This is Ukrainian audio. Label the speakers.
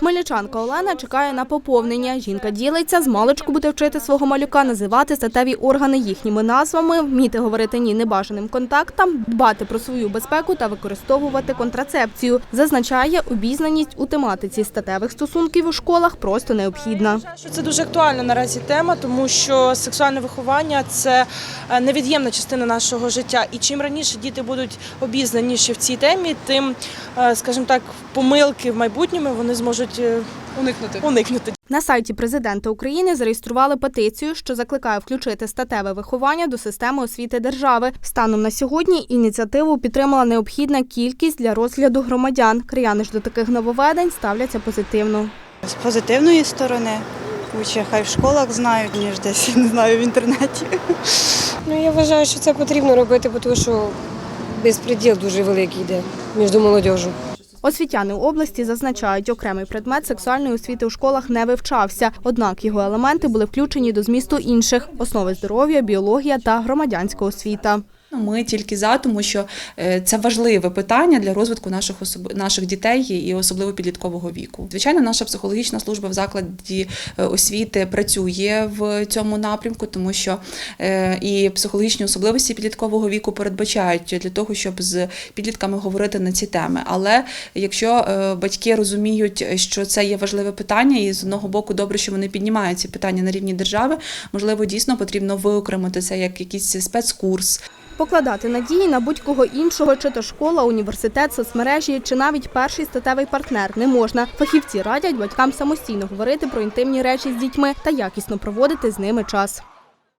Speaker 1: Хмельничанка Олена чекає на поповнення. Жінка ділиться, з маличку буде вчити свого малюка називати статеві органи їхніми назвами, вміти говорити ні небажаним контактам, дбати про свою безпеку та використовувати контрацепцію. Зазначає, обізнаність у тематиці статевих стосунків у школах просто необхідна.
Speaker 2: Це дуже актуальна наразі тема, тому що сексуальне виховання це е, невід'ємна частина нашого життя. І чим раніше діти будуть обізнаніші в цій темі, тим, е, скажімо так, помилки в майбутньому вони зможуть е,
Speaker 3: Уникнути.
Speaker 2: уникнути.
Speaker 1: На сайті президента України зареєстрували петицію, що закликає включити статеве виховання до системи освіти держави. Станом на сьогодні ініціативу підтримала необхідна кількість для розгляду громадян. Краяни ж до таких нововведень ставляться позитивно.
Speaker 4: З позитивної сторони. Лучше хай в школах знають, ніж десь не знаю в інтернеті.
Speaker 5: Ну я вважаю, що це потрібно робити, бо тому що безпреділ дуже великий йде між молодежю.
Speaker 1: Освітяни області зазначають, окремий предмет сексуальної освіти у школах не вивчався. Однак його елементи були включені до змісту інших основи здоров'я, біологія та громадянська освіта.
Speaker 3: Ми тільки за, тому що е, це важливе питання для розвитку наших особ... наших дітей і особливо підліткового віку. Звичайно, наша психологічна служба в закладі е, освіти працює в цьому напрямку, тому що е, і психологічні особливості підліткового віку передбачають для того, щоб з підлітками говорити на ці теми. Але якщо батьки розуміють, що це є важливе питання, і з одного боку добре, що вони піднімають ці питання на рівні держави, можливо, дійсно потрібно виокремити це як якийсь спецкурс.
Speaker 1: Покладати надії на будь-кого іншого, чи то школа, університет, соцмережі, чи навіть перший статевий партнер не можна. Фахівці радять батькам самостійно говорити про інтимні речі з дітьми та якісно проводити з ними час.